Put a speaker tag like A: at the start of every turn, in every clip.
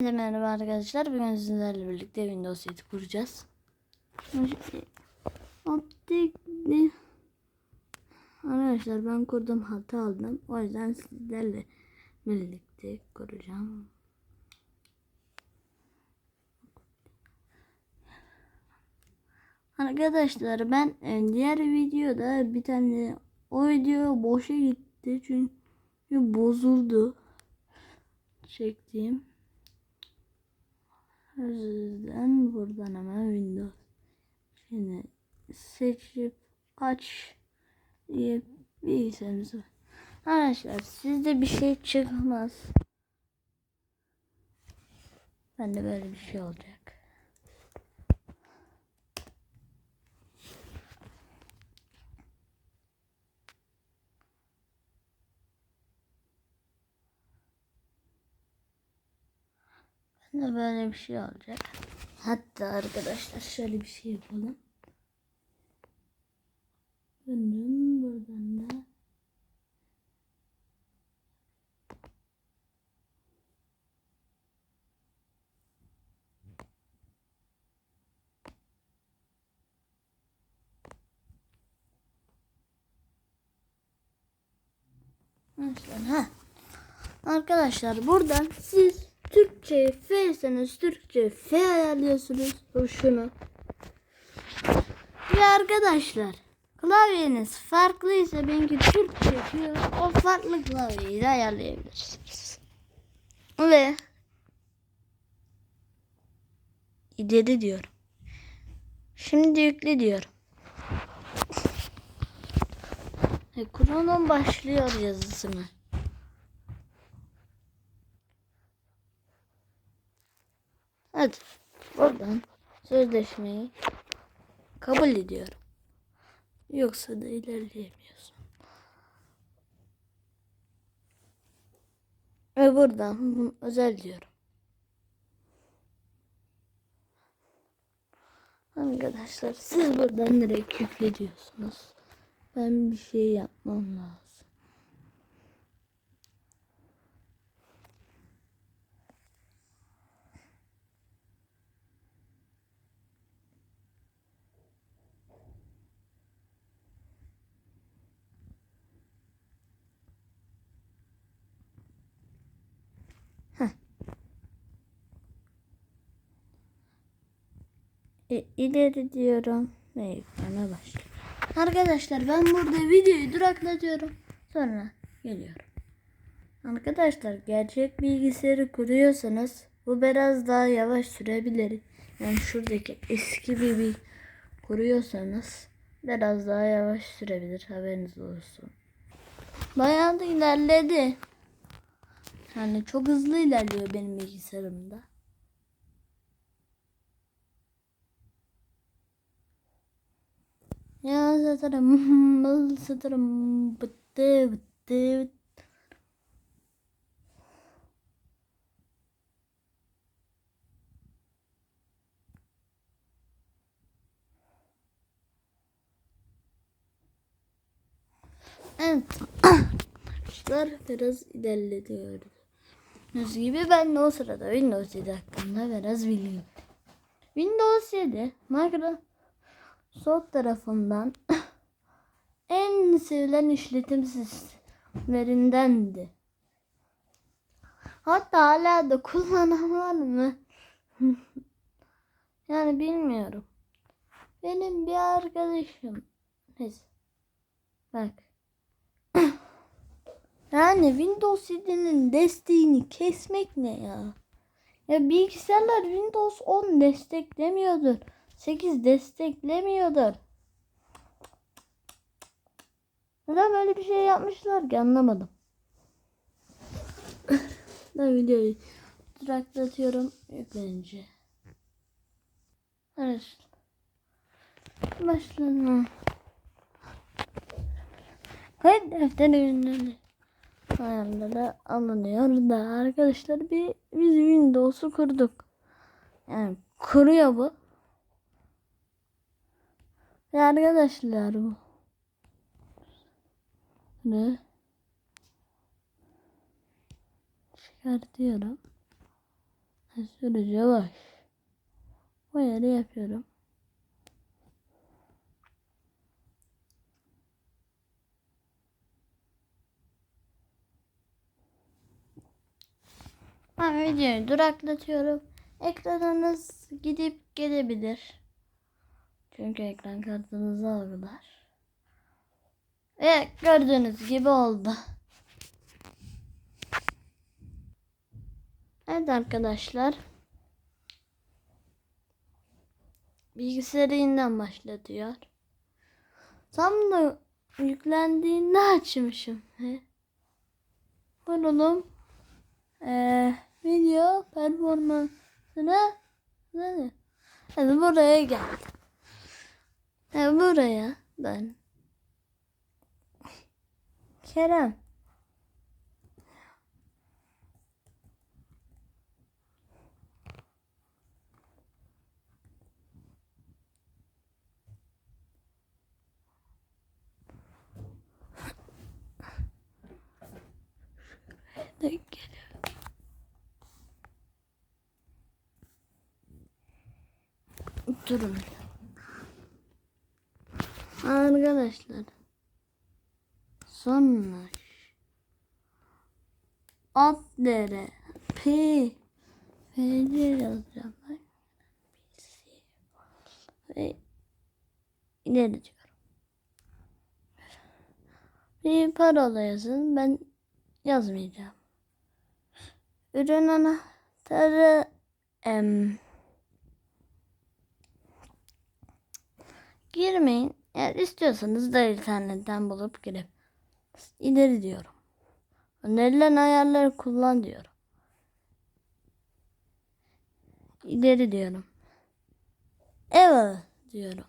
A: Herkese merhaba arkadaşlar. Bugün sizlerle birlikte Windows 7 kuracağız. Optik? Arkadaşlar ben kurdum hata aldım. O yüzden sizlerle birlikte kuracağım. Arkadaşlar ben e, diğer videoda bir tane o video boşa gitti çünkü bozuldu çektiğim. O yüzden buradan hemen Windows. Şimdi seçip aç diye bilgisayarımız var. Arkadaşlar sizde bir şey çıkmaz. Ben de böyle bir şey olacak. De böyle bir şey olacak. Hatta arkadaşlar şöyle bir şey yapalım. Bunun buradan da ha. Arkadaşlar buradan siz Türkçe F'seniz Türkçe F ayarlıyorsunuz. Bu şunu. Ve arkadaşlar klavyeniz farklıysa benimki Türkçe yapıyor. O farklı klavyeyi de ayarlayabilirsiniz. Ve ileri diyorum. Şimdi yükle diyorum. E, Kurulum başlıyor yazısını. Buradan sözleşmeyi kabul ediyorum. Yoksa da ilerleyemiyorsun. Ve buradan özel diyorum. Arkadaşlar siz buradan direkt yükle diyorsunuz. Ben bir şey yapmam lazım. E, ileri diyorum ve yükleme başlıyor. Arkadaşlar ben burada videoyu duraklatıyorum. Sonra geliyorum. Arkadaşlar gerçek bilgisayarı kuruyorsanız bu biraz daha yavaş sürebilir. Yani şuradaki eski bir, bir kuruyorsanız biraz daha yavaş sürebilir haberiniz olsun. Bayağı da ilerledi. Yani çok hızlı ilerliyor benim bilgisayarımda. Ya satarım, satarım, bıttı, bıttı. Evet. Arkadaşlar biraz ilerliyoruz. Gördüğünüz gibi ben de o sırada Windows 7 hakkında biraz bilgim. Windows 7 Microsoft sol tarafından en sevilen işletim sistemlerindendi. Hatta hala da kullanan var mı? yani bilmiyorum. Benim bir arkadaşım. Neyse. Bak. yani Windows 7'nin desteğini kesmek ne ya? Ya bilgisayarlar Windows 10 desteklemiyordur. 8 desteklemiyordur. Neden böyle bir şey yapmışlar ki anlamadım. ben videoyu duraklatıyorum yüklenince. Evet. Başlama. Kayıt defteri ürünleri ayarları alınıyor da arkadaşlar bir biz Windows'u kurduk. Yani kuruyor bu. Ve arkadaşlar bu. Ne? Çıkartıyorum. Sürücü yavaş. Bu yeri yapıyorum. Ben videoyu duraklatıyorum. Ekranınız gidip gelebilir. Çünkü ekran kartınızı algılar. Ve gördüğünüz gibi oldu. Evet arkadaşlar. Bilgisayarı yeniden başlatıyor. Tam da yüklendiğinde açmışım. Bunun ee, video performansına? Hadi buraya gel. Hadi buraya ben. Kerem. Denk geliyor. Durun. Arkadaşlar. Sonra alt dere P P diye yazacağım. Ve ileri çıkarım. Bir parola yazın. Ben yazmayacağım. Ürün anahtarı em, girmeyin. Eğer istiyorsanız da internetten bulup girip ileri diyorum. Önerilen ayarları kullan diyorum. İleri diyorum. Evet diyorum.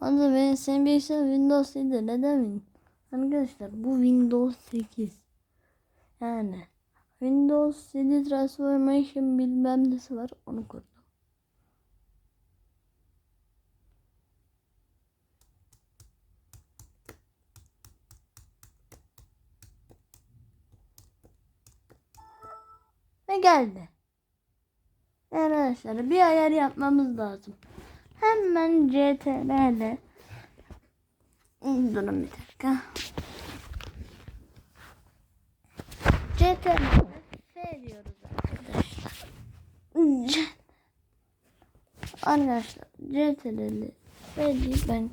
A: Hadi ben senin bilgisayar Windows 7 neden? Arkadaşlar bu Windows 8. Yani Windows 7 Transformation bilmem nesi var onu kurdum. Ve geldi. Arkadaşlar bir ayar yapmamız lazım. Hemen CTRL'de durun bir dakika. CTRL F diyoruz arkadaşlar. Arkadaşlar CTRL F ben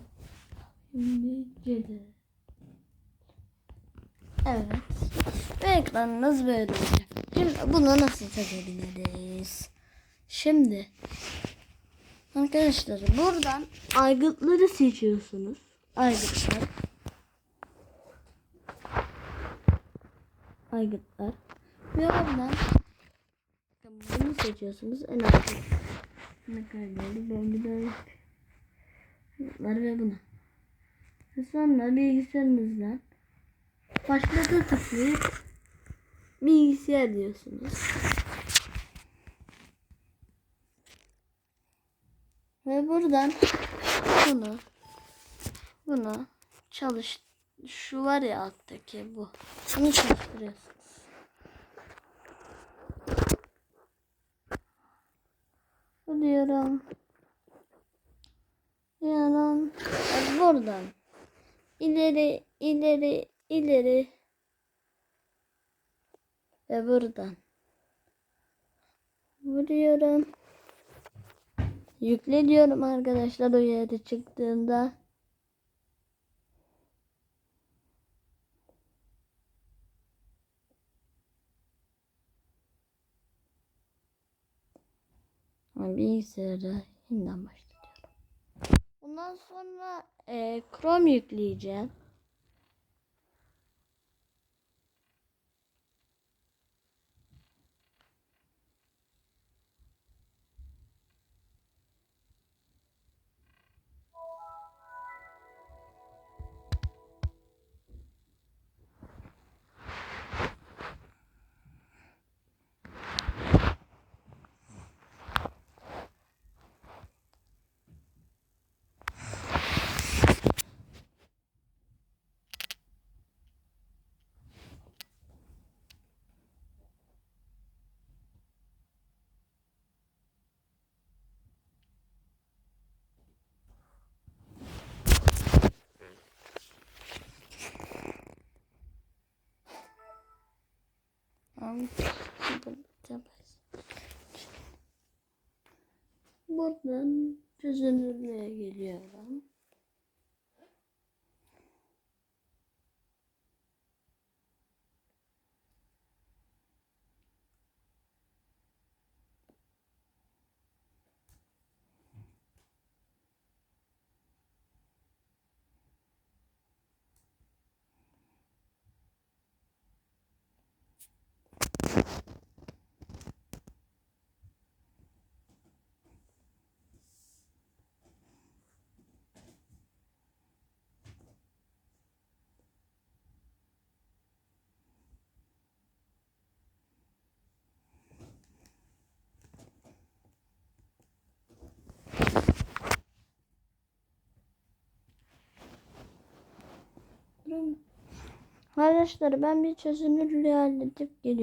A: şimdi CTRL Evet. Ve ekranınız böyle olacak. Şimdi bunu nasıl çekebiliriz? Şimdi Arkadaşlar buradan aygıtları seçiyorsunuz. Aygıtlar. Aygıtlar. Ve oradan bunu seçiyorsunuz. En altta. Ne kaydıydı? Ben bir daha Aygıtlar ve bunu. Sonra bilgisayarınızdan başlata tıklayıp bilgisayar diyorsunuz. Ve buradan bunu bunu çalış şu var ya alttaki bu. Bunu çalıştırıyorsunuz. Bu diyorum. Diyorum. Ve buradan ileri ileri ileri ve buradan vuruyorum. Yükle diyorum arkadaşlar o yere çıktığında. Bilgisayarı yeniden başlatıyorum. Bundan sonra e, Chrome yükleyeceğim. Tamam. Buradan çözünürlüğe geliyorum. Arkadaşlar ben bir çözünürlüğü halledip geliyorum.